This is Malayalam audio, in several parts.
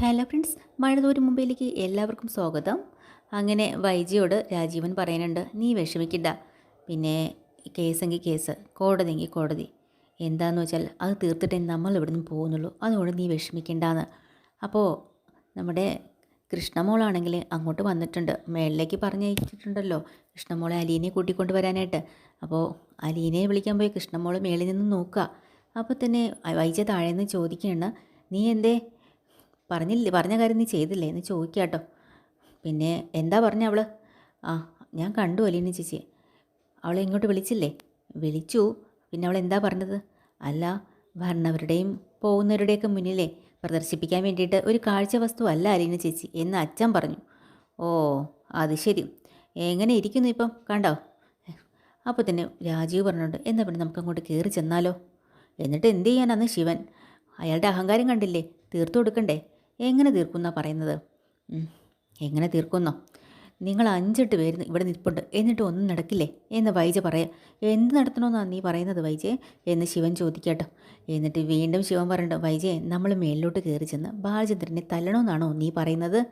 ഹലോ ഫ്രണ്ട്സ് മഴതോരും മുമ്പിലേക്ക് എല്ലാവർക്കും സ്വാഗതം. അങ്ങനെ വൈജിയോട് രാജീവൻ പറയുന്നുണ്ട് നീ വിഷമിക്കണ്ട. പിന്നെ കേസെങ്കിൽ കേസ് കോടതിയെങ്കിൽ കോടതി. എന്താന്ന് വെച്ചാൽ അത് തീർത്തിട്ടേ നമ്മൾ ഇവിടുന്ന് പോകുന്നുള്ളൂ. അതുകൊണ്ട് നീ വിഷമിക്കേണ്ടാന്ന്. അപ്പോൾ നമ്മുടെ കൃഷ്ണമോളാണെങ്കിൽ അങ്ങോട്ട് വന്നിട്ടുണ്ട്. മേളിലേക്ക് പറഞ്ഞയച്ചിട്ടുണ്ടല്ലോ കൃഷ്ണമോളെ അലീനെ കൂട്ടിക്കൊണ്ട് വരാനായിട്ട്. അപ്പോൾ അലീനെ വിളിക്കാൻ പോയി കൃഷ്ണമോൾ മേളിൽ നിന്ന് നോക്കുക. അപ്പോൾ തന്നെ വൈജ താഴേന്ന് ചോദിക്കുകയാണ് നീ എന്തേ? പറഞ്ഞില്ലേ പറഞ്ഞ കാര്യം നീ ചെയ്തില്ലേ? എന്ന് ചോദിക്കുക കേട്ടോ പിന്നെ എന്താ പറഞ്ഞ അവൾ? ആ ഞാൻ കണ്ടു അലീന ചേച്ചി അവളെ ഇങ്ങോട്ട് വിളിച്ചില്ലേ? വിളിച്ചു. പിന്നെ അവൾ എന്താ പറഞ്ഞത്? അല്ല വരണവരുടെയും പോകുന്നവരുടെയൊക്കെ മുന്നിലേ പ്രദർശിപ്പിക്കാൻ വേണ്ടിയിട്ട് ഒരു കാഴ്ച വസ്തു അല്ല അലീന ചേച്ചി എന്ന് അച്ഛൻ പറഞ്ഞു. ഓ അത് ശരി. എങ്ങനെ ഇരിക്കുന്നു ഇപ്പം? കണ്ടോ? അപ്പോൾ തന്നെ രാജീവ് പറഞ്ഞിട്ടുണ്ട് എന്നാ പിന്നെ നമുക്ക് അങ്ങോട്ട് കയറി ചെന്നാലോ? എന്നിട്ട് എന്ത് ചെയ്യാനാണ് ശിവൻ. അയാളുടെ അഹങ്കാരം കണ്ടില്ലേ? തീർത്തു കൊടുക്കണ്ടേ? എങ്ങനെ തീർക്കുന്നാ പറയുന്നത്? എങ്ങനെ തീർക്കുന്നോ? നിങ്ങൾ അഞ്ചെട്ട് പേര് ഇവിടെ നിൽപ്പുണ്ട്. എന്നിട്ട് ഒന്നും നടക്കില്ലേ? എന്ന് വൈജ പറയാം. എന്ത് നടത്തണമെന്നാണ് നീ പറയുന്നത് വൈജയെ എന്ന് ശിവൻ ചോദിക്കട്ടോ. എന്നിട്ട് വീണ്ടും ശിവൻ പറയണ്ട വൈജയെ നമ്മൾ മേളിലോട്ട് കയറി ചെന്ന് ബാലചന്ദ്രനെ തല്ലണമെന്നാണോ നീ പറയുന്നത്?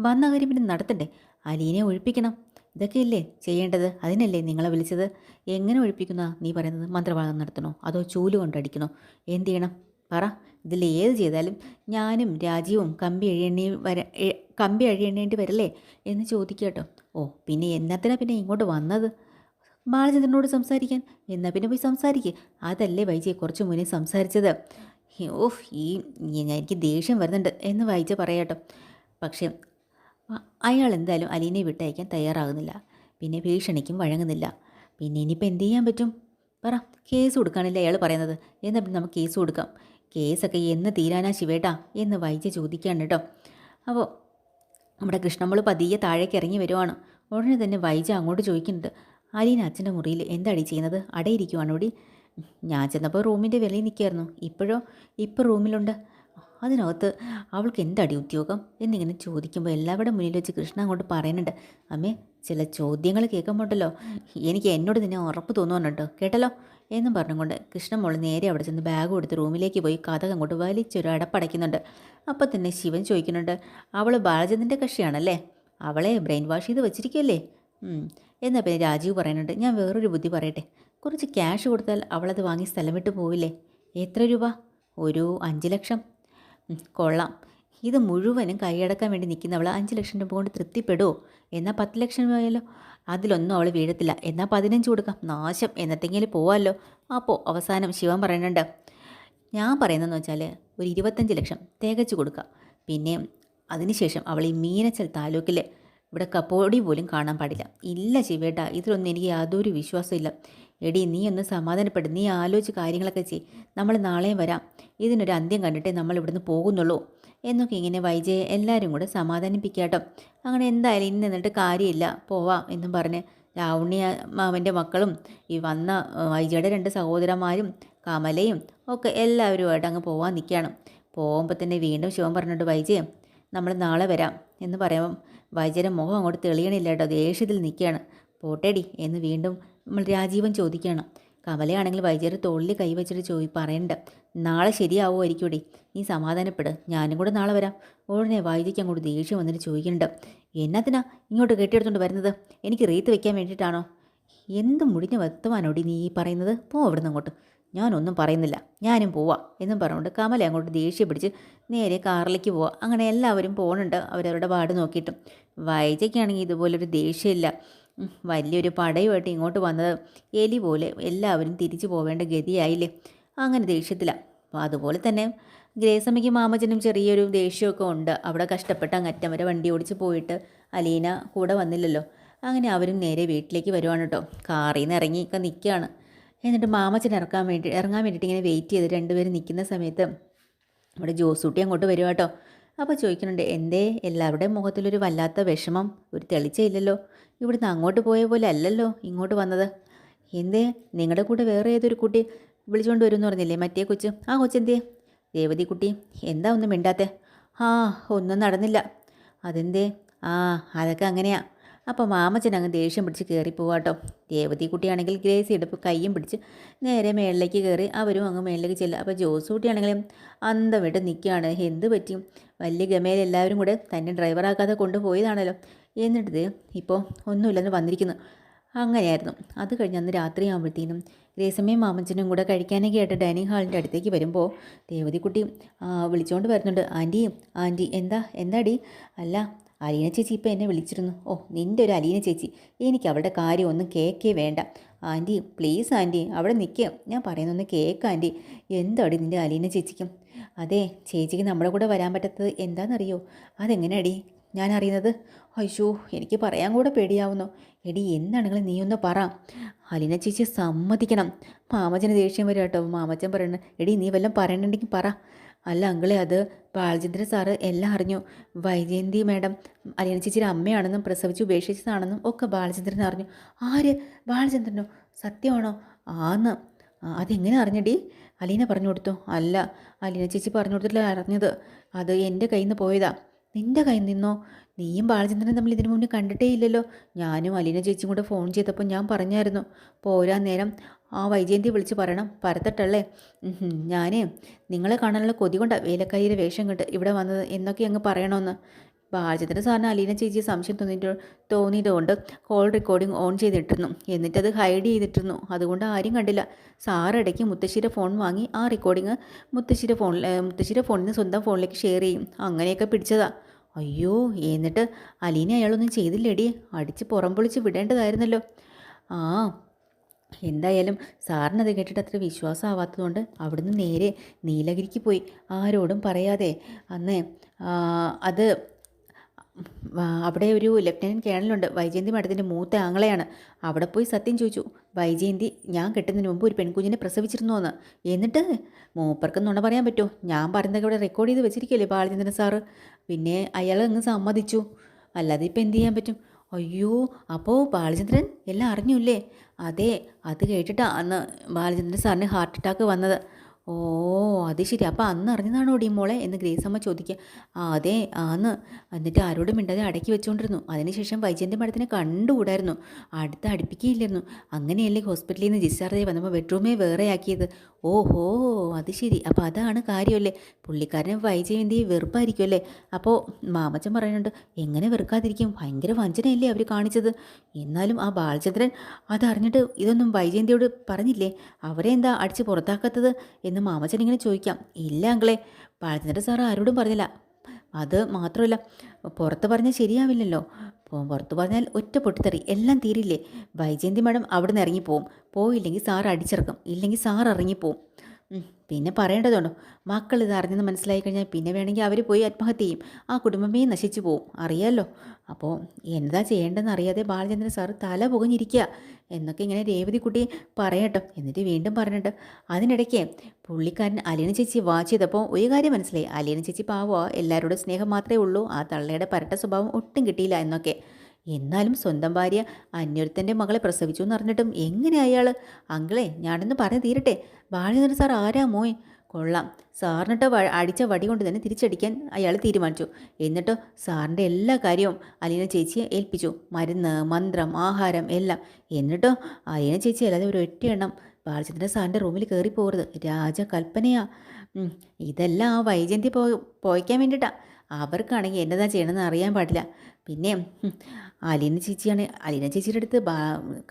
വന്ന കാര്യം പിന്നെ നടത്തണ്ടേ? അലീനെ ഒഴിപ്പിക്കണം. ഇതൊക്കെയല്ലേ ചെയ്യേണ്ടത്? അതിനല്ലേ നിങ്ങളെ വിളിച്ചത്? എങ്ങനെ ഒഴിപ്പിക്കുന്ന നീ പറയുന്നത്? മന്ത്രവാദം നടത്തണോ? അതോ ചൂൽ കൊണ്ടടിക്കണോ? എന്ത് ചെയ്യണം? പറ. ഇതിൽ ഏത് ചെയ്താലും ഞാനും രാജീവും കമ്പി അഴിയണ്ണി വര കമ്പി അഴിയണ്ണേണ്ടി വരല്ലേ എന്ന് ചോദിക്കട്ടോ ഓ പിന്നെ എന്നത്തിനാ പിന്നെ ഇങ്ങോട്ട് വന്നത്? ബാലചന്ദ്രനോട് സംസാരിക്കാൻ. എന്നാൽ പിന്നെ പോയി സംസാരിക്കുക അതല്ലേ വൈജയെ കുറച്ച് മുന്നേ സംസാരിച്ചത്. ഓഹ് ഈ എനിക്ക് ദേഷ്യം വരുന്നുണ്ട് എന്ന് വൈജ പറയാട്ടോ പക്ഷേ അയാൾ എന്തായാലും അലീനെ വിട്ടയക്കാൻ തയ്യാറാകുന്നില്ല. പിന്നെ ഭീഷണിക്കും വഴങ്ങുന്നില്ല. പിന്നെ ഇനിയിപ്പോൾ എന്ത് ചെയ്യാൻ പറ്റും? പറ കേസ് കൊടുക്കാനില്ല അയാൾ പറയുന്നത്. എന്നാൽ നമുക്ക് കേസ് കൊടുക്കാം. കേസൊക്കെ എന്ന് തീരാനാ ശിവേട്ടാ എന്ന് വൈദ്യ ചോദിക്കുകയാണ് കേട്ടോ. അപ്പോൾ നമ്മുടെ കൃഷ്ണമ്മൾ പതിയെ താഴേക്ക് ഇറങ്ങി വരുവാണ്. ഉടനെ തന്നെ വൈജ അങ്ങോട്ട് ചോദിക്കുന്നുണ്ട് അലീന അച്ഛന്റെ മുറിയിൽ എന്താടി ചെയ്യുന്നത്? അടയിരിക്കുവാണ് ഓടി ഞാൻ ചെന്നപ്പോൾ റൂമിന്റെ വെളിയിൽ നിൽക്കുകയായിരുന്നു. ഇപ്പോഴോ? ഇപ്പോൾ റൂമിലുണ്ട്. അതിനകത്ത് അവൾക്ക് എന്താടി ഉദ്യോഗം? എന്നിങ്ങനെ ചോദിക്കുമ്പോൾ എല്ലാവരുടെ മുന്നിൽ വെച്ച് കൃഷ്ണ അങ്ങോട്ട് പറയുന്നുണ്ട് അമ്മേ ചില ചോദ്യങ്ങൾ കേൾക്കുമ്പോണ്ടല്ലോ. എനിക്ക് എന്നോട് തന്നെ ഉറപ്പ് തോന്നുവാനുണ്ട്. കേട്ടല്ലോ? എന്നും പറഞ്ഞുകൊണ്ട് കൃഷ്ണ മോൾ നേരെ അവിടെ ചെന്ന് ബാഗ് കൊടുത്ത് റൂമിലേക്ക് പോയി കഥ അങ്ങോട്ട് വലിച്ചൊരു അടപ്പടയ്ക്കുന്നുണ്ട്. അപ്പം തന്നെ ശിവൻ ചോദിക്കുന്നുണ്ട് അവൾ ബാലചന്ദ്രന്റെ കക്ഷിയാണല്ലേ? അവളെ ബ്രെയിൻ വാഷ് ചെയ്ത് വെച്ചിരിക്കുകയല്ലേ. എന്നാൽ പിന്നെ രാജീവ് പറയുന്നുണ്ട് ഞാൻ വേറൊരു ബുദ്ധി പറയട്ടെ. കുറച്ച് ക്യാഷ് കൊടുത്താൽ അവളത് വാങ്ങി സ്ഥലം വിട്ട് പോവില്ലേ? എത്ര രൂപ? ഒരു അഞ്ച് ലക്ഷം. കൊള്ളാം. ഇത് മുഴുവനും കൈയടക്കാൻ വേണ്ടി നിൽക്കുന്നവൾ അഞ്ച് ലക്ഷം രൂപ കൊണ്ട് തൃപ്തിപ്പെടുമോ എന്നാൽ പത്ത് ലക്ഷം രൂപയല്ലോ അതിലൊന്നും അവൾ വീഴത്തില്ല. എന്നാൽ പതിനഞ്ച് കൊടുക്കാം. നാശം. എന്നത്തെങ്കിലും പോവാമല്ലോ അപ്പോൾ അവസാനം ശിവൻ പറയുന്നുണ്ട് ഞാൻ പറയുന്നതെന്ന് വെച്ചാൽ ഒരു ഇരുപത്തഞ്ച് ലക്ഷം തികച്ചു കൊടുക്കാം. പിന്നെ അതിനുശേഷം അവൾ ഈ മീനച്ചൽ താലൂക്കിൽ ഇവിടെ കപ്പോടി പോലും കാണാൻ പാടില്ല. ഇല്ല ശിവേട്ട ഇതിലൊന്നും എനിക്ക് യാതൊരു വിശ്വാസമില്ല എടി നീ ഒന്ന് സമാധാനപ്പെടും നീ ആലോചിച്ച് കാര്യങ്ങളൊക്കെ ചെയ്. നമ്മൾ നാളെയും വരാം. ഇതിനൊരു അന്ത്യം കണ്ടിട്ടേ നമ്മൾ ഇവിടുന്ന് പോകുന്നുള്ളൂ. എന്നൊക്കെ ഇങ്ങനെ വൈജയെ എല്ലാവരും കൂടെ സമാധാനിപ്പിക്കാട്ടോ. അങ്ങനെ എന്തായാലും ഇന്ന് നിന്നിട്ട് കാര്യമില്ല. പോവാം എന്നും പറഞ്ഞ് ലാവണ്യ മാമന്റെ മക്കളും ഈ വന്ന വൈജയുടെ രണ്ട് സഹോദരന്മാരും കമലയും ഒക്കെ എല്ലാവരുമായിട്ട് അങ്ങ് പോവാൻ നിൽക്കുകയാണ്. പോകുമ്പോൾ തന്നെ വീണ്ടും ശിവൻ പറഞ്ഞിട്ട് വൈജയെ നമ്മൾ നാളെ വരാം. എന്ന് പറയുമ്പം വൈജയുടെ മുഖം അങ്ങോട്ട് തെളിയണില്ല കേട്ടോ. ദേഷ്യത്തിൽ നിൽക്കുകയാണ്. പോട്ടേടി എന്ന് വീണ്ടും നമ്മൾ രാജീവൻ ചോദിക്കുകയാണ് കമലയാണെങ്കിൽ വൈദ്യരുടെ തോളിൽ കൈവച്ചിട്ട് ചോദി പറയണ്ട. നാളെ ശരിയാവുമായിരിക്കൂടെ നീ സമാധാനപ്പെട്. ഞാനും കൂടെ നാളെ വരാം. ഉടനെ വൈദ്യയ്ക്ക് അങ്ങോട്ട് ദേഷ്യം വന്നിട്ട് ചോദിക്കുന്നുണ്ട്. എന്നാത്തിനാ ഇങ്ങോട്ട് കെട്ടിയെടുത്തോണ്ട് വരുന്നത്? എനിക്ക് റീത്ത് വെക്കാൻ വേണ്ടിയിട്ടാണോ? എന്ത് മുടിഞ്ഞ വർത്തമാനോടി നീ ഈ പറയുന്നത്? പോ അവിടുന്ന് അങ്ങോട്ട്. ഞാനൊന്നും പറയുന്നില്ല. ഞാനും പോവാം എന്നും പറഞ്ഞുകൊണ്ട് കമല അങ്ങോട്ട് ദേഷ്യം പിടിച്ച് നേരെ കാറിലേക്ക് പോവാം. അങ്ങനെ എല്ലാവരും പോകുന്നുണ്ട് അവരവരുടെ പാട് നോക്കിയിട്ടും. വൈജയ്ക്കാണെങ്കിൽ ഇതുപോലൊരു ദേഷ്യമില്ല. വലിയൊരു പടയുമായിട്ട് ഇങ്ങോട്ട് വന്നത് എലി പോലെ എല്ലാവരും തിരിച്ചു പോവേണ്ട ഗതിയായില്ലേ? അങ്ങനെ ദേഷ്യത്തിലാണ് അതുപോലെ തന്നെ ഗ്രേസമ്മയ്ക്ക് മാമച്ചനും ചെറിയൊരു ദേഷ്യമൊക്കെ ഉണ്ട്. അവിടെ കഷ്ടപ്പെട്ട് അങ്ങറ്റം വരെ വണ്ടി ഓടിച്ച് പോയിട്ട് അലീന കൂടെ വന്നില്ലല്ലോ. അങ്ങനെ അവരും നേരെ വീട്ടിലേക്ക് വരുവാണ് കേട്ടോ കാറിൽ നിന്ന് ഇറങ്ങിയൊക്കെ നിൽക്കുകയാണ് എന്നിട്ട് മാമച്ചൻ ഇറക്കാൻ വേണ്ടി ഇറങ്ങാൻ വേണ്ടിയിട്ട് ഇങ്ങനെ വെയിറ്റ് ചെയ്ത് രണ്ടുപേരും നിൽക്കുന്ന സമയത്ത് നമ്മുടെ ജോസൂട്ടി അങ്ങോട്ട് വരുവാട്ടോ അപ്പോൾ ചോദിക്കുന്നുണ്ട് എന്തേ? എല്ലാവരുടെയും മുഖത്തിലൊരു വല്ലാത്ത വിഷമം. ഒരു തെളിച്ചയില്ലല്ലോ ഇവിടുന്ന് അങ്ങോട്ട് പോയ പോലെ അല്ലല്ലോ ഇങ്ങോട്ട് വന്നത്. എന്തേ? നിങ്ങളുടെ കൂടെ വേറെ ഏതൊരു കുട്ടി വിളിച്ചുകൊണ്ട് വരുമെന്ന് പറഞ്ഞില്ലേ മറ്റേ കൊച്ച്? ആ കൊച്ചെന്തേ? ദേവതി കുട്ടി എന്താ ഒന്നും മിണ്ടാത്തേ? ആ ഒന്നും നടന്നില്ല. അതെന്തേ? ആ അതൊക്കെ അങ്ങനെയാ. അപ്പോൾ മാമച്ചൻ അങ്ങ് ദേഷ്യം പിടിച്ച് കയറി പോവാട്ടോ രേവതി കുട്ടിയാണെങ്കിൽ ഗ്രേസി എടുപ്പ് കയ്യും പിടിച്ച് നേരെ മേളിലേക്ക് കയറി അവരും അങ്ങ് മേളിലേക്ക് ചെല്ലുക അപ്പോൾ ജോസ് കുട്ടിയാണെങ്കിലും അന്തം വിട്ട് നിൽക്കുകയാണ് എന്ത് പറ്റി? വലിയ ഗമയിൽ എല്ലാവരും കൂടെ തന്നെ ഡ്രൈവറാക്കാതെ കൊണ്ടുപോയതാണല്ലോ. എന്നിട്ട് ഇപ്പോൾ ഒന്നുമില്ലെന്ന് വന്നിരിക്കുന്നു. അങ്ങനെയായിരുന്നു. അത് കഴിഞ്ഞ് അന്ന് രാത്രിയാകുമ്പോഴത്തേനും ഗ്രേസമ്മയും മാമച്ചനും കൂടെ കഴിക്കാനൊക്കെ ആയിട്ട് ഡൈനിങ് ഹാളിന്റെ അടുത്തേക്ക് വരുമ്പോൾ രേവതിക്കുട്ടി വിളിച്ചുകൊണ്ട് വരുന്നുണ്ട്. ആന്റി ആന്റി എന്താ എന്താടി? അല്ല അലീന ചേച്ചി ഇപ്പം എന്നെ വിളിച്ചിരുന്നു. ഓ നിന്റെ ഒരു അലീന ചേച്ചി. എനിക്ക് അവളുടെ കാര്യം ഒന്നും കേക്കേ വേണ്ട. ആന്റി പ്ലീസ് ആന്റി അവിടെ നിൽക്കുക ഞാൻ പറയുന്നൊന്ന് കേക്ക് ആന്റി എന്താടി നിന്റെ അലീന ചേച്ചിക്കും? അതെ ചേച്ചിക്ക് നമ്മുടെ കൂടെ വരാൻ പറ്റാത്തത് എന്താണെന്നറിയോ അതെങ്ങനെയാടി? ഞാൻ അറിയുന്നത് അയ്യോ എനിക്ക് പറയാൻ കൂടെ പേടിയാവുന്നു. എടി എന്താണെങ്കിൽ നീ ഒന്ന് പറ. അലീന ചേച്ചി സമ്മതിക്കണം. മാമച്ചന് ദേഷ്യം വരും കേട്ടോ. മാമച്ചൻ പറയണ എടി നീ വല്ലതും പറയണമെങ്കിൽ പറ. അല്ല അങ്കിളെ അത് ബാലചന്ദ്രൻ സാറ് എല്ലാം അറിഞ്ഞു. വൈജയന്തി മാഡം അലീന ചേച്ചിയുടെ അമ്മയാണെന്നും പ്രസവിച്ച് ഉപേക്ഷിച്ചതാണെന്നും ഒക്കെ ബാലചന്ദ്രൻ അറിഞ്ഞു. ആര്? ബാലചന്ദ്രനോ? സത്യമാണോ? ആന്ന്. അതെങ്ങനെ അറിഞ്ഞടി? അലീന പറഞ്ഞു കൊടുത്തു. അല്ല അലീന ചേച്ചി പറഞ്ഞു കൊടുത്തിട്ടില്ല അറിഞ്ഞത്. അത് എന്റെ കയ്യിൽ നിന്ന് പോയതാ. നിന്റെ കയ്യിൽ നിന്നോ? നീയും ബാലചന്ദ്രനും തമ്മിൽ ഇതിനു മുന്നേ കണ്ടിട്ടേ ഇല്ലല്ലോ ഞാനും അലീന ചേച്ചിയും കൂടെ ഫോൺ ചെയ്തപ്പോൾ ഞാൻ പറഞ്ഞായിരുന്നു. പോരാ നേരം. ആ വൈജയന്തി വിളിച്ച് പറയണം. പരത്തട്ടല്ലേ? ഞാനേ നിങ്ങളെ കാണാനുള്ള കൊതി കൊണ്ടാണ് വേലക്കാരിയുടെ വേഷം കണ്ട് ഇവിടെ വന്നത് എന്നൊക്കെ അങ്ങ് പറയണമെന്ന് ബാലചന്ദ്രൻ സാറിന് അലീന ചേച്ചി സംശയം തോന്നിയിട്ട് തോന്നിയതുകൊണ്ട് കോൾ റെക്കോർഡിംഗ് ഓൺ ചെയ്തിട്ടിരുന്നു. എന്നിട്ടത് ഹൈഡ് ചെയ്തിട്ടിരുന്നു. അതുകൊണ്ട് ആരും കണ്ടില്ല. സാർ ഇടയ്ക്ക് മുത്തശ്ശിയുടെ ഫോൺ വാങ്ങി ആ റെക്കോർഡിങ് മുത്തശ്ശിയുടെ ഫോണിൽ മുത്തശ്ശിയുടെ ഫോണിൽ നിന്ന് സ്വന്തം ഫോണിലേക്ക് ഷെയർ ചെയ്യും. അങ്ങനെയൊക്കെ പിടിച്ചതാ. അയ്യോ എന്നിട്ട് അലീന അയാളൊന്നും ചെയ്തില്ലേടി. അടിച്ച് പുറം പൊളിച്ച് വിടേണ്ടതായിരുന്നല്ലോ. ആ എന്തായാലും സാറിനത് കേട്ടിട്ട് അത്ര വിശ്വാസമാവാത്തതുകൊണ്ട് അവിടുന്ന് നേരെ നീലഗിരിക്ക് പോയി. ആരോടും പറയാതെ. അന്ന് അത് അവിടെ ഒരു ലെഫ്റ്റനന്റ് കേണലുണ്ട്. വൈജയന്തി മഠത്തിന്റെ മൂത്ത ആങ്ങളെയാണ്. അവിടെ പോയി സത്യം ചോദിച്ചു വൈജയന്തി ഞാൻ കെട്ടുന്നതിന് മുമ്പ് ഒരു പെൺകുഞ്ഞിനെ പ്രസവിച്ചിരുന്നു എന്ന് എന്നിട്ട് മൂപ്പർക്ക് നുണ പറയാൻ പറ്റുമോ? ഞാൻ പറഞ്ഞതൊക്കെ ഇവിടെ റെക്കോർഡ് ചെയ്ത് വെച്ചിരിക്കുകയല്ലേ ബാലചന്ദ്രൻ സാറ്. പിന്നെ അയാൾ അങ്ങ് സമ്മതിച്ചു. അല്ലാതെ ഇപ്പം എന്ത് ചെയ്യാൻ പറ്റും? അയ്യോ അപ്പോൾ ബാലചന്ദ്രൻ എല്ലാം അറിഞ്ഞൂല്ലേ? അതെ അത് കേട്ടിട്ടാണ് അന്ന് ബാലചന്ദ്രൻ സാറിന് ഹാർട്ട് അറ്റാക്ക് വന്നത്. ഓ അത് ശരി. അപ്പോൾ അന്ന് അറിഞ്ഞതാണോ ഡി മോളെ? എന്ന് ഗ്രേസമ്മ ചോദിക്കുക അതെ ആന്ന്. എന്നിട്ട് ആരോടും മിണ്ടാതെ അടക്കി വെച്ചുകൊണ്ടിരുന്നു അതിനുശേഷം വൈജയന്റെ മഠത്തിനെ കണ്ടുകൂടായിരുന്നു. അടുത്ത് അടുപ്പിക്കുകയില്ലായിരുന്നു. അങ്ങനെയല്ലേ ഹോസ്പിറ്റലിൽ നിന്ന് ഡിസ്ചാർജ് വന്നപ്പോൾ ബെഡ്റൂമേ വേറെ ആക്കിയത് ഓഹോ അത് ശരി. അപ്പോൾ അതാണ് കാര്യമല്ലേ? പുള്ളിക്കാരനെ വൈജയന്തി വെറുപ്പായിരിക്കുമല്ലേ അപ്പോൾ മാമച്ചൻ പറയുന്നുണ്ട് എങ്ങനെ വെറുക്കാതിരിക്കും? ഭയങ്കര വഞ്ചനയല്ലേ അവർ കാണിച്ചത്? എന്നാലും ആ ബാലചന്ദ്രൻ അതറിഞ്ഞിട്ട് ഇതൊന്നും വൈജയന്തിയോട് പറഞ്ഞില്ലേ? അവരെന്താ അടിച്ച് പുറത്താക്കാത്തത് എന്ന് മാമച്ചൻ ഇങ്ങനെ ചോദിക്കാം. ഇല്ല അങ്കിളെ പഴത്തിന്റെ സാർ ആരോടും പറഞ്ഞില്ല. അത് മാത്രമല്ല പുറത്ത് പറഞ്ഞാൽ ശരിയാവില്ലല്ലോ. പുറത്ത് പറഞ്ഞാൽ ഒറ്റ പൊട്ടിത്തെറി എല്ലാം തീരില്ലേ? വൈജയന്തി മാഡം അവിടെ നിന്ന് ഇറങ്ങിപ്പോവും. പോയില്ലെങ്കിൽ സാർ അടിച്ചിറക്കും ഇല്ലെങ്കിൽ സാർ ഇറങ്ങിപ്പോവും. പിന്നെ പറയേണ്ടതുണ്ടോ. മക്കൾ ഇത് അറിഞ്ഞെന്ന് മനസ്സിലായി കഴിഞ്ഞാൽ പിന്നെ വേണമെങ്കിൽ അവർ പോയി ആത്മഹത്യ ചെയ്യും. ആ കുടുംബമേ നശിച്ചു പോവും. അറിയാമല്ലോ അപ്പോൾ എന്താ ചെയ്യേണ്ടതെന്ന് അറിയാതെ ബാലചന്ദ്രൻ സാർ തല പുകഞ്ഞിരിക്കുക. എന്നൊക്കെ ഇങ്ങനെ രേവതി കുട്ടി പറയട്ടോ. എന്നിട്ട് വീണ്ടും പറഞ്ഞിട്ട് അതിനിടയ്ക്ക് പുള്ളിക്കാരൻ അലീന ചേച്ചി വാച്ച് ചെയ്തപ്പോൾ ഒരു കാര്യം മനസ്സിലായി. അലീന ചേച്ചി പാവോ. എല്ലാവരോടും സ്നേഹം മാത്രമേ ഉള്ളൂ. ആ തള്ളയുടെ പരട്ട സ്വഭാവം ഒട്ടും കിട്ടിയില്ല എന്നൊക്കെ. എന്നാലും സ്വന്തം ഭാര്യ അന്യൊരുത്തന്റെ മകളെ പ്രസവിച്ചു എന്ന് അറിഞ്ഞിട്ടും എങ്ങനെ അയാൾ അങ്കിളെ ഞാനൊന്ന് പറഞ്ഞു തീരട്ടെ. ബാലചന്ദ്രൻ സാർ ആരാ മോയ് കൊള്ളാം. സാറിനിട്ട് അടിച്ച വടി കൊണ്ട് തന്നെ തിരിച്ചടിക്കാൻ അയാൾ തീരുമാനിച്ചു. എന്നിട്ട് സാറിന്റെ എല്ലാ കാര്യവും അലീന ചേച്ചിയെ ഏൽപ്പിച്ചു. മരുന്ന് മന്ത്രം ആഹാരം എല്ലാം. എന്നിട്ടോ അലീന ചേച്ചി അല്ലാതെ ഒരു ഒറ്റ എണ്ണം. ബാലചന്ദ്രൻ സാറിന്റെ റൂമിൽ കയറി പോകരുത് രാജ കൽപ്പനയാ. ഇതെല്ലാം ആ വൈജയന്തി പോ പോയിക്കാൻ വേണ്ടിയിട്ടാണ് അവർക്കാണെങ്കിൽ എന്നതാ ചെയ്യണമെന്ന് അറിയാൻ പാടില്ല. പിന്നെ അലീന ചേച്ചിയാണ്. അലീന ചേച്ചിയുടെ അടുത്ത്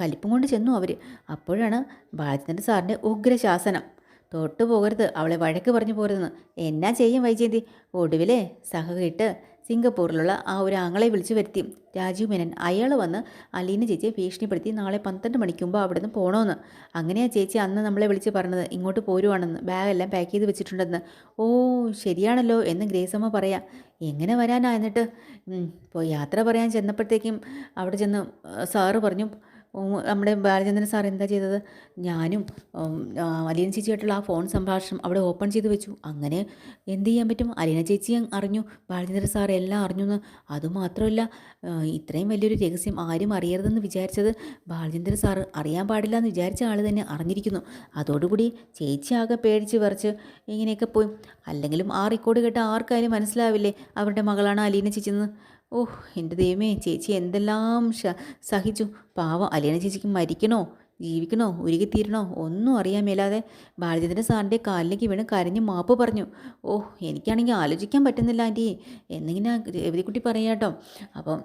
കലിപ്പും കൊണ്ട് ചെന്നു അവർ അപ്പോഴാണ് ബാലചന്ദ്രൻ സാറിന്റെ ഉഗ്രശാസനം. തൊട്ടു പോകരുത് അവളെ വഴക്ക് പറഞ്ഞു പോരുതെന്ന് എന്നാ ചെയ്യും വൈജയന്തി? ഒടുവിലെ സഹകിട്ട് സിംഗപ്പൂരിലുള്ള ആ ഒരു ആങ്ങളെ വിളിച്ചു വരുത്തി. രാജീവ് മേനൻ അയാൾ വന്ന് അലീന ചേച്ചിയെ ഭീഷണിപ്പെടുത്തി നാളെ പന്ത്രണ്ട് മണിക്ക് അവിടെ നിന്ന് പോകണമെന്ന് അങ്ങനെയാ ചേച്ചി അന്ന് നമ്മളെ വിളിച്ച് പറഞ്ഞത് ഇങ്ങോട്ട് പോരുവാണെന്ന്. ബാഗെല്ലാം പാക്ക് ചെയ്ത് വെച്ചിട്ടുണ്ടെന്ന്. ഓ ശരിയാണല്ലോ എന്ന് ഗ്രേസമ്മ പറയാം. എങ്ങനെ വരാനാ എന്നിട്ട്? ഇപ്പോൾ യാത്ര പറയാൻ ചെന്നപ്പോഴത്തേക്കും അവിടെ ചെന്ന് സാറ് പറഞ്ഞു നമ്മുടെ ബാലചന്ദ്രൻ സാർ എന്താ ചെയ്തത്? ഞാനും അലീന ചേച്ചിയായിട്ടുള്ള ആ ഫോൺ സംഭാഷണം അവിടെ ഓപ്പൺ ചെയ്ത് വെച്ചു. അങ്ങനെ എന്ത് ചെയ്യാൻ പറ്റും? അലീന ചേച്ചി അറിഞ്ഞു. ബാലചന്ദ്രൻ സാർ എല്ലാം അറിഞ്ഞു എന്ന്. അതുമാത്രമല്ല ഇത്രയും വലിയൊരു രഹസ്യം ആരും അറിയരുതെന്ന് വിചാരിച്ചത് ബാലചന്ദ്രൻ സാർ അറിയാൻ പാടില്ല എന്ന് വിചാരിച്ച ആൾ തന്നെ അറിഞ്ഞിരിക്കുന്നു. അതോടുകൂടി ചേച്ചി ആകെ പേടിച്ച് വിറച്ച് ഇങ്ങനെയൊക്കെ പോയി. അല്ലെങ്കിലും ആ റെക്കോർഡ് കേട്ട ആർക്കായാലും മനസ്സിലാവില്ലേ? അവരുടെ മകളാണ് അലീന ചേച്ചിന്ന് ഓ എന്റെ ദൈവമേ ചേച്ചി എന്തെല്ലാം സഹിച്ചു. പാവം അലീന ചേച്ചിക്ക് മരിക്കണോ? ജീവിക്കണോ? ഉരുകിത്തീരണോ ഒന്നും അറിയാൻ മേലാതെ ബാലചന്ദ്രൻ സാറിന്റെ കാലിലേക്ക് വീണ് കരഞ്ഞ് മാപ്പ് പറഞ്ഞു. ഓ എനിക്കാണെങ്കിൽ ആലോചിക്കാൻ പറ്റുന്നില്ല ആന്റി. എന്നിങ്ങനെ രവതിക്കുട്ടി പറയാട്ടോ. അപ്പം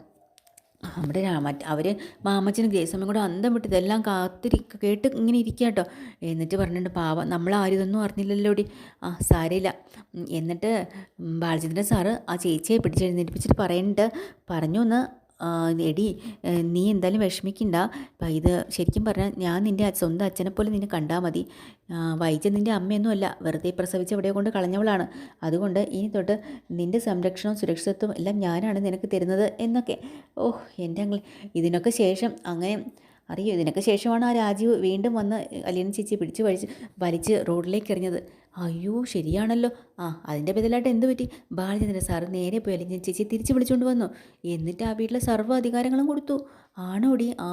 നമ്മുടെ രാമ അവർ മാമച്ചനും ഗ്രേസമ്മയും കൂടെ അന്തം വിട്ട് ഇതെല്ലാം കാത്തിരി കേട്ട് ഇങ്ങനെ ഇരിക്കുക കേട്ടോ എന്നിട്ട് പറഞ്ഞിട്ടുണ്ട് പാവം നമ്മൾ ആരും ഇതൊന്നും അറിഞ്ഞില്ലല്ലോടി. ആ സാരയില്ല എന്നിട്ട് ബാലചന്ദ്രൻ സാറ് ആ ചേച്ചിയെ പിടിച്ചെഴുന്നേൽപ്പിച്ചിട്ട് പറയുന്നുണ്ട് പറഞ്ഞു എന്ന് എടി നീ എന്തായാലും വിഷമിക്കണ്ട. അപ്പം ഇത് ശരിക്കും പറഞ്ഞാൽ ഞാൻ നിന്റെ സ്വന്തം അച്ഛനെ പോലെ നിന്നെ കണ്ടാൽ മതി. വൈജ നിന്റെ അമ്മയൊന്നും അല്ല വെറുതെ പ്രസവിച്ച് എവിടെ കൊണ്ട് കളഞ്ഞവളാണ്. അതുകൊണ്ട് ഇനി തൊട്ട് നിന്റെ സംരക്ഷണവും സുരക്ഷിതത്വവും എല്ലാം ഞാനാണ് നിനക്ക് തരുന്നത് എന്നൊക്കെ. ഓഹ് എന്റെ അങ്ങനെ ഇതിനൊക്കെ ശേഷം അങ്ങനെ അറിയോ? ഇതിനൊക്കെ ശേഷമാണ് ആ രാജീവ് വീണ്ടും വന്ന് അലിയൻ ചേച്ചി പിടിച്ച് വലിച്ച് വലിച്ച് റോഡിലേക്ക് എറിഞ്ഞത്. അയ്യോ ശരിയാണല്ലോ. ആ അതിന്റെ ബദലായിട്ട് എന്ത് പറ്റി? ബാലചന്ദ്രൻ സാറ് നേരെ പോയി അലിയൻ ചേച്ചി തിരിച്ച് വിളിച്ചുകൊണ്ട് വന്നു. എന്നിട്ട് ആ വീട്ടിലെ സർവ അധികാരങ്ങളും കൊടുത്തു. ആണോടി? ആ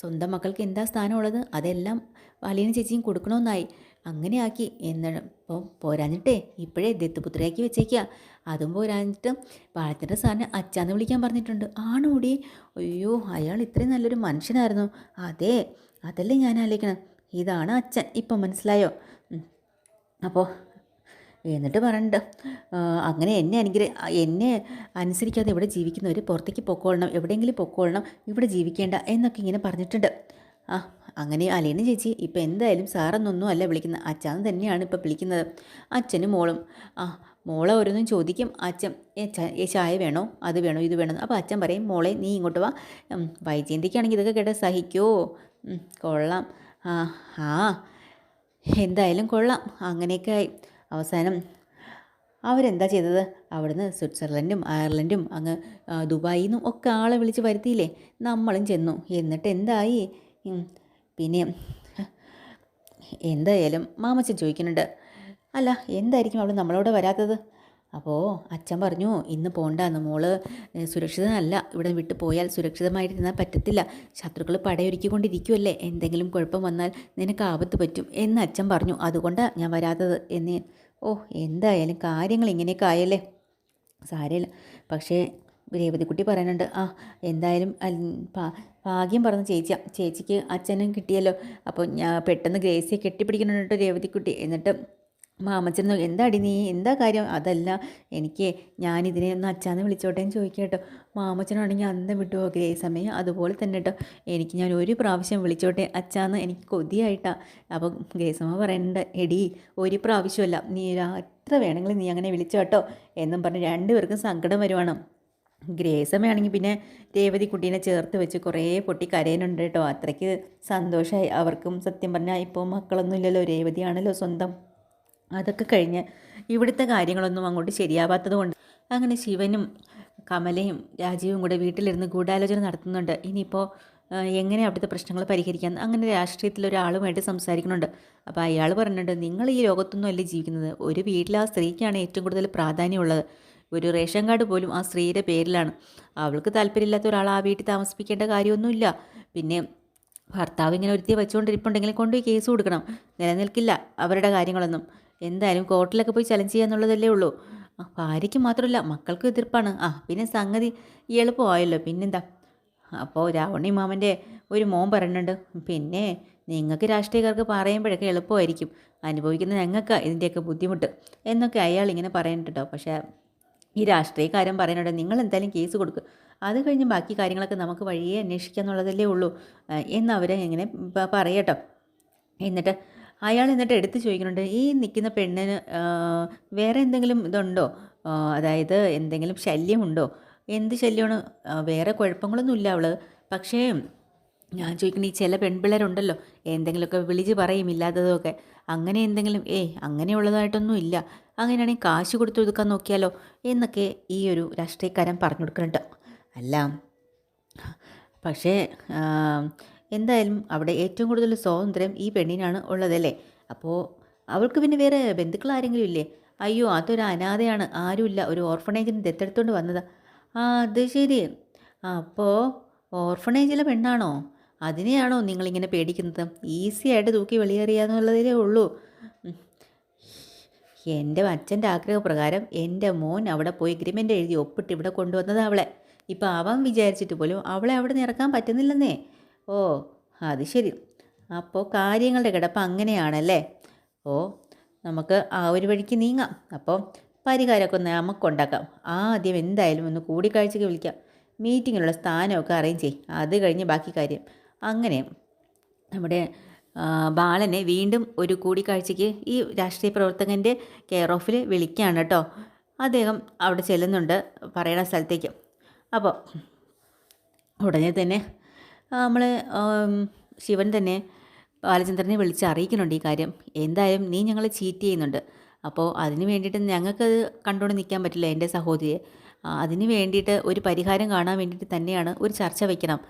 സ്വന്തം മക്കൾക്ക് എന്താ സ്ഥാനമുള്ളത്? അതെല്ലാം അലിയൻ ചേച്ചിയും കൊടുക്കണമെന്നായി അങ്ങനെ ആക്കി എന്നാണ് ഇപ്പോൾ പോരാഞ്ഞിട്ടേ ഇപ്പോഴേ ദത്തുപുത്രയാക്കി വെച്ചേക്കുക അതും പോരാഞ്ഞിട്ട് പാഴത്തിന്റെ സാറിനെ അച്ചാന്ന് വിളിക്കാൻ പറഞ്ഞിട്ടുണ്ട്. ആണോടി? അയ്യോ അയാൾ ഇത്രയും നല്ലൊരു മനുഷ്യനായിരുന്നു. അതെ അതല്ലേ ഞാൻ ആലോചിക്കണം. ഇതാണ് അച്ഛൻ. ഇപ്പം മനസ്സിലായോ? അപ്പോൾ എന്നിട്ട് പറയണ്ട അങ്ങനെ എന്നെ അനുഗ്രഹ എന്നെ അനുസരിക്കാതെ ഇവിടെ ജീവിക്കുന്നവർ പുറത്തേക്ക് പൊക്കോളണം. എവിടെയെങ്കിലും പൊക്കോളണം. ഇവിടെ ജീവിക്കേണ്ട എന്നൊക്കെ ഇങ്ങനെ പറഞ്ഞിട്ടുണ്ട്. ആ അങ്ങനെ അലീന ചേച്ചി ഇപ്പം എന്തായാലും സാറെന്നൊന്നും അല്ല വിളിക്കുന്നത് അച്ഛാന്ന് തന്നെയാണ് ഇപ്പോൾ വിളിക്കുന്നത്. അച്ഛനും മോളും. ആ മോളെ ഓരോന്നും ചോദിക്കും. അച്ഛൻ ചായ വേണോ? അത് വേണോ? ഇത് വേണോ? അപ്പോൾ അച്ഛൻ പറയും മോളെ നീ ഇങ്ങോട്ട് വാ. വൈജയന്തിക്കാണെങ്കിൽ ഇതൊക്കെ കേട്ടാൽ സഹിക്കോ? കൊള്ളാം. ആ ആ എന്തായാലും കൊള്ളാം. അങ്ങനെയൊക്കെ ആയി അവസാനം അവരെന്താ ചെയ്തത്? അവിടുന്ന് സ്വിറ്റ്സർലൻഡും അയർലൻഡും അങ്ങ് ദുബായിൽ നിന്നും ഒക്കെ ആളെ വിളിച്ച് വരുത്തിയില്ലേ? നമ്മളും ചെന്നു. എന്നിട്ട് എന്തായി? പിന്നെ എന്തായാലും മാമച്ചൻ ചോദിക്കുന്നുണ്ട്. അല്ല എന്തായിരിക്കും അവൾ നമ്മളോട് വരാത്തത്? അപ്പോൾ അച്ഛൻ പറഞ്ഞു ഇന്ന് പോണ്ടാന്ന് മോൾ. സുരക്ഷിതനല്ല. ഇവിടെ വിട്ടു പോയാൽ സുരക്ഷിതമായിരുന്നാൽ പറ്റത്തില്ല. ശത്രുക്കൾ പടയൊരുക്കിക്കൊണ്ടിരിക്കുമല്ലേ എന്തെങ്കിലും കുഴപ്പം വന്നാൽ നിനക്ക് ആപത്ത് പറ്റും. എന്ന് അച്ഛൻ പറഞ്ഞു. അതുകൊണ്ടാണ് ഞാൻ വരാത്തത്. എന്ന്. ഓ എന്തായാലും കാര്യങ്ങൾ ഇങ്ങനെയൊക്കെ ആയല്ലേ. സാരമില്ല. പക്ഷേ രേവതിക്കുട്ടി പറയുന്നുണ്ട് ആ എന്തായാലും ഭാഗ്യം പറഞ്ഞ ചേച്ചിയാ ചേച്ചിക്ക് അച്ഛനും കിട്ടിയല്ലോ. അപ്പോൾ ഞാൻ പെട്ടെന്ന് ഗ്രേസിയെ കെട്ടിപ്പിടിക്കണോട്ടോ രേവതിക്കുട്ടി. എന്നിട്ട് മാമച്ചൻ എന്താടി നീ? എന്താ കാര്യം? അതല്ല എനിക്ക് ഞാനിതിനെ ഒന്ന് അച്ഛാന്ന് വിളിച്ചോട്ടെ എന്ന് ചോദിക്കുക കേട്ടോ. മാമച്ചനാണെങ്കിൽ അന്തം വിട്ടു ഗ്രേ സമയം. അതുപോലെ തന്നെ കേട്ടോ എനിക്ക് ഞാൻ ഒരു പ്രാവശ്യം വിളിച്ചോട്ടെ അച്ഛാന്ന് എനിക്ക് കൊതിയായിട്ടാണ് അപ്പോൾ ഗ്രേസമ്മ പറയുന്നുണ്ട് എടി ഒരു പ്രാവശ്യമല്ല നീ എത്ര വേണമെങ്കിലും നീ അങ്ങനെ വിളിച്ചോട്ടോ എന്നും പറഞ്ഞ് രണ്ടുപേർക്കും സങ്കടം വരുവാണ്. ഗ്രേസമ്മയാണെങ്കിൽ പിന്നെ രേവതി കുട്ടീനെ ചേർത്ത് വെച്ച് കുറേ പൊട്ടി കരയനുണ്ട് കേട്ടോ. അത്രയ്ക്ക് സന്തോഷമായി അവർക്കും സത്യം പറഞ്ഞാൽ ഇപ്പോൾ മക്കളൊന്നും ഇല്ലല്ലോ. രേവതിയാണല്ലോ സ്വന്തം. അതൊക്കെ കഴിഞ്ഞ് ഇവിടുത്തെ കാര്യങ്ങളൊന്നും അങ്ങോട്ട് ശരിയാവാത്തത് കൊണ്ട് അങ്ങനെ ശിവനും കമലയും രാജീവും കൂടെ വീട്ടിലിരുന്ന് ഗൂഢാലോചന നടത്തുന്നുണ്ട്. ഇനിയിപ്പോൾ എങ്ങനെ അവിടുത്തെ പ്രശ്നങ്ങൾ പരിഹരിക്കാൻ അങ്ങനെ രാഷ്ട്രീയത്തിൽ ഒരാളുമായിട്ട് സംസാരിക്കുന്നുണ്ട്. അപ്പോൾ അയാൾ പറഞ്ഞിട്ടുണ്ട് നിങ്ങൾ ഈ ലോകത്തൊന്നും അല്ലേ ജീവിക്കുന്നത്? ഒരു വീട്ടിൽ ആ സ്ത്രീക്കാണ് ഏറ്റവും കൂടുതൽ പ്രാധാന്യമുള്ളത്. ഒരു റേഷൻ കാർഡ് പോലും ആ സ്ത്രീയുടെ പേരിലാണ്. അവൾക്ക് താല്പര്യമില്ലാത്ത ഒരാൾ ആ വീട്ടിൽ താമസിപ്പിക്കേണ്ട കാര്യമൊന്നുമില്ല. പിന്നെ ഭർത്താവ് ഇങ്ങനെ ഒരുത്തി വെച്ചുകൊണ്ടിരിപ്പുണ്ടെങ്കിൽ കൊണ്ടുപോയി കേസ് കൊടുക്കണം. നിലനിൽക്കില്ല അവരുടെ കാര്യങ്ങളൊന്നും. എന്തായാലും കോർട്ടിലൊക്കെ പോയി ചലഞ്ച് ചെയ്യാന്നുള്ളതല്ലേ ഉള്ളൂ. ഭാര്യയ്ക്ക് മാത്രമല്ല മക്കൾക്കും എതിർപ്പാണ്. ആ പിന്നെ സംഗതി എളുപ്പമായല്ലോ. പിന്നെന്താ? അപ്പോൾ രാവണി മാമന്റെ ഒരു മോൻ പറയുന്നുണ്ട് പിന്നെ നിങ്ങൾക്ക് രാഷ്ട്രീയക്കാർക്ക് പറയുമ്പോഴൊക്കെ എളുപ്പമായിരിക്കും. അനുഭവിക്കുന്ന ഞങ്ങൾക്ക് ഇതിന്റെയൊക്കെ ബുദ്ധിമുട്ട്. എന്നൊക്കെ അയാൾ ഇങ്ങനെ പറയുന്നുണ്ട് പക്ഷേ ഈ രാഷ്ട്രീയക്കാരൻ പറയുന്നുണ്ട്. നിങ്ങൾ എന്തായാലും കേസ് കൊടുക്കുക അത് കഴിഞ്ഞ് ബാക്കി കാര്യങ്ങളൊക്കെ നമുക്ക് വഴിയെ അന്വേഷിക്കുക എന്നുള്ളതല്ലേ ഉള്ളൂ എന്ന് അവരെ ഇങ്ങനെ പറയട്ടോ. എന്നിട്ട് അയാൾ എന്നിട്ട് എടുത്ത് ചോദിക്കുന്നുണ്ട് ഈ നിൽക്കുന്ന പെണ്ണിന് വേറെ എന്തെങ്കിലും ഇതുണ്ടോ? അതായത് എന്തെങ്കിലും ശല്യമുണ്ടോ? എന്ത് ശല്യമാണ്? വേറെ കുഴപ്പങ്ങളൊന്നുമില്ല അവൾ പക്ഷേ ഞാൻ ചോദിക്കണ ഈ ചില പെൺപിള്ളേരുണ്ടല്ലോ എന്തെങ്കിലുമൊക്കെ വിളിച്ച് പറയും ഇല്ലാത്തതൊക്കെ. അങ്ങനെ എന്തെങ്കിലും ഏ അങ്ങനെയുള്ളതായിട്ടൊന്നും ഇല്ല. അങ്ങനെയാണെങ്കിൽ കാശ് കൊടുത്തു ഒതുക്കാൻ നോക്കിയാലോ? എന്നൊക്കെ ഈ ഒരു രാഷ്ട്രീയക്കാരൻ പറഞ്ഞു കൊടുക്കുന്നുണ്ട്. അല്ല പക്ഷേ എന്തായാലും അവിടെ ഏറ്റവും കൂടുതൽ സ്വാതന്ത്ര്യം ഈ പെണ്ണിനാണ് ഉള്ളതല്ലേ? അപ്പോൾ അവൾക്ക് പിന്നെ വേറെ ബന്ധുക്കൾ ആരെങ്കിലും ഇല്ലേ? അയ്യോ അതൊരു അനാഥയാണ്. ആരുമില്ല. ഒരു ഓർഫണേജിന് ദത്തെടുത്തുകൊണ്ട് വന്നതാ. ആ അത് ശരി. അപ്പോൾ ഓർഫണേജിലെ പെണ്ണാണോ? അതിനെയാണോ നിങ്ങളിങ്ങനെ പേടിക്കുന്നത്? ഈസി ആയിട്ട് തൂക്കി വെളിയേറിയാന്നുള്ളതേ ഉള്ളൂ. എന്റെ അച്ഛന്റെ ആഗ്രഹപ്രകാരം എന്റെ മോൻ അവിടെ പോയി എഗ്രിമെന്റ് എഴുതി ഒപ്പിട്ട് ഇവിടെ കൊണ്ടുവന്നത് അവളെ. ഇപ്പം അവൻ വിചാരിച്ചിട്ട് പോലും അവളെ അവിടെ നിന്ന് ഇറക്കാൻ പറ്റുന്നില്ലെന്നേ. ഓ അത് ശരി. അപ്പോൾ കാര്യങ്ങളുടെ കിടപ്പ് അങ്ങനെയാണല്ലേ? ഓ നമുക്ക് ആ ഒരു വഴിക്ക് നീങ്ങാം. അപ്പോൾ പരിഹാരമൊക്കെ നമുക്കുണ്ടാക്കാം. ആദ്യം എന്തായാലും ഒന്ന് കൂടിക്കാഴ്ചയ്ക്ക് വിളിക്കാം. മീറ്റിങ്ങിനുള്ള സ്ഥാനമൊക്കെ അറേഞ്ച് ചെയ്യും. അത് കഴിഞ്ഞ് ബാക്കി കാര്യം. അങ്ങനെ നമ്മുടെ ബാലനെ വീണ്ടും ഒരു കൂടിക്കാഴ്ചയ്ക്ക് ഈ രാഷ്ട്രീയ പ്രവർത്തകന്റെ കെയർ ഓഫിൽ വിളിക്കുകയാണ് കേട്ടോ. അദ്ദേഹം അവിടെ ചെല്ലുന്നുണ്ട് പറയണ സ്ഥലത്തേക്ക്. അപ്പോൾ ഉടനെ തന്നെ നമ്മൾ ശിവൻ തന്നെ ബാലചന്ദ്രനെ വിളിച്ച് അറിയിക്കുന്നുണ്ട് ഈ കാര്യം. എന്തായാലും നീ ഞങ്ങളെ ചീറ്റ് ചെയ്യുന്നുണ്ട്. അപ്പോൾ അതിന് വേണ്ടിയിട്ട് ഞങ്ങൾക്കത് കണ്ടുകൊണ്ട് നിൽക്കാൻ പറ്റില്ല എന്റെ സഹോദരിയെ. അതിന് വേണ്ടിയിട്ട് ഒരു പരിഹാരം കാണാൻ വേണ്ടിയിട്ട് തന്നെയാണ് ഒരു ചർച്ച വയ്ക്കണം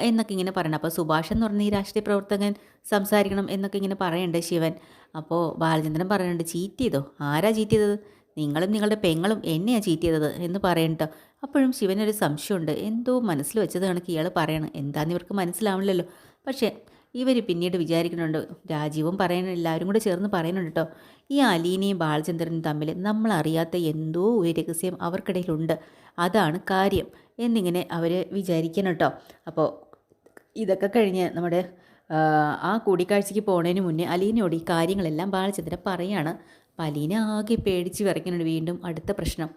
എന്നൊക്കെ ഇങ്ങനെ പറയണം. അപ്പോൾ സുഭാഷ് എന്ന് പറഞ്ഞ ഈ രാഷ്ട്രീയ പ്രവർത്തകൻ സംസാരിക്കണം എന്നൊക്കെ ഇങ്ങനെ പറയുന്നുണ്ട് ശിവൻ. അപ്പോൾ ബാലചന്ദ്രൻ പറയുന്നുണ്ട് ചീറ്റ് ചെയ്തോ? ആരാ ചീറ്റ് ചെയ്തത്? നിങ്ങളും നിങ്ങളുടെ പെങ്ങളും എന്നെയാണ് ചീറ്റ് ചെയ്തത്? എന്ന് പറയണ്ടോ അപ്പോഴും ശിവനൊരു സംശയമുണ്ട്. എന്തോ മനസ്സിൽ വെച്ചത് കണക്ക് ഇയാൾ പറയണം. എന്താന്ന് ഇവർക്ക് മനസ്സിലാവണല്ലോ പക്ഷേ ഇവർ പിന്നീട് വിചാരിക്കുന്നുണ്ട്. രാജീവും പറയുന്നു എല്ലാവരും കൂടെ ചേർന്ന് പറയുന്നുണ്ട് കേട്ടോ ഈ അലീനയും ബാലചന്ദ്രനും തമ്മിൽ നമ്മളറിയാത്ത എന്തോ ഒരു രഹസ്യം അവർക്കിടയിലുണ്ട്. അതാണ് കാര്യം. എന്നിങ്ങനെ അവർ വിചാരിക്കണം കേട്ടോ അപ്പോൾ ഇതൊക്കെ കഴിഞ്ഞ് നമ്മുടെ ആ, കൂടിക്കാഴ്ചയ്ക്ക് പോണതിന് മുന്നേ അലീനയോട് ഈ കാര്യങ്ങളെല്ലാം ബാലചന്ദ്രൻ പറയാണ്. അപ്പം അലീന ആകെ പേടിച്ച് വിറയ്ക്കുന്നുണ്ട് വീണ്ടും അടുത്ത പ്രശ്നം.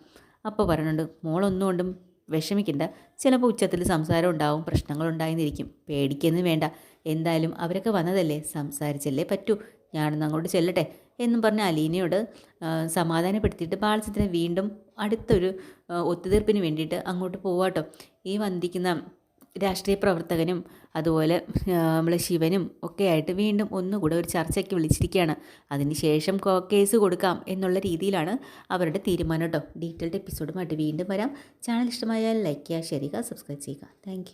അപ്പോൾ പറയുന്നുണ്ട് മോളൊന്നും കൊണ്ടും വിഷമിക്കണ്ട. ചിലപ്പോൾ ഉച്ചത്തിൽ സംസാരം ഉണ്ടാവും പ്രശ്നങ്ങളുണ്ടായിരുന്നിരിക്കും പേടിക്കൊന്നും വേണ്ട. എന്തായാലും അവരൊക്കെ വന്നതല്ലേ? സംസാരിച്ചല്ലേ പറ്റൂ. ഞാനൊന്ന് അങ്ങോട്ട് ചെല്ലട്ടെ. എന്നും പറഞ്ഞ് അലീനയോട് സമാധാനപ്പെടുത്തിയിട്ട് ബാലചന്ദ്രൻ വീണ്ടും അടുത്തൊരു ഒത്തുതീർപ്പിന് വേണ്ടിയിട്ട് അങ്ങോട്ട് പോവാട്ടോ ഈ വന്ദിക്കുന്ന രാഷ്ട്രീയ പ്രവർത്തകനും അതുപോലെ നമ്മളെ ശിവനും ഒക്കെ ആയിട്ട് വീണ്ടും ഒന്നുകൂടെ ഒരു ചർച്ചയ്ക്ക് വിളിച്ചിരിക്കുകയാണ്. അതിന് ശേഷം കേസ് കൊടുക്കാം എന്നുള്ള രീതിയിലാണ് അവരുടെ തീരുമാനം കേട്ടോ ഡീറ്റെയിൽഡ് എപ്പിസോഡുമായിട്ട് വീണ്ടും വരാം. ചാനൽ ഇഷ്ടമായാൽ ലൈക്ക് ചെയ്യുക ഷെയർ ചെയ്യുക സബ്സ്ക്രൈബ് ചെയ്യുക. താങ്ക്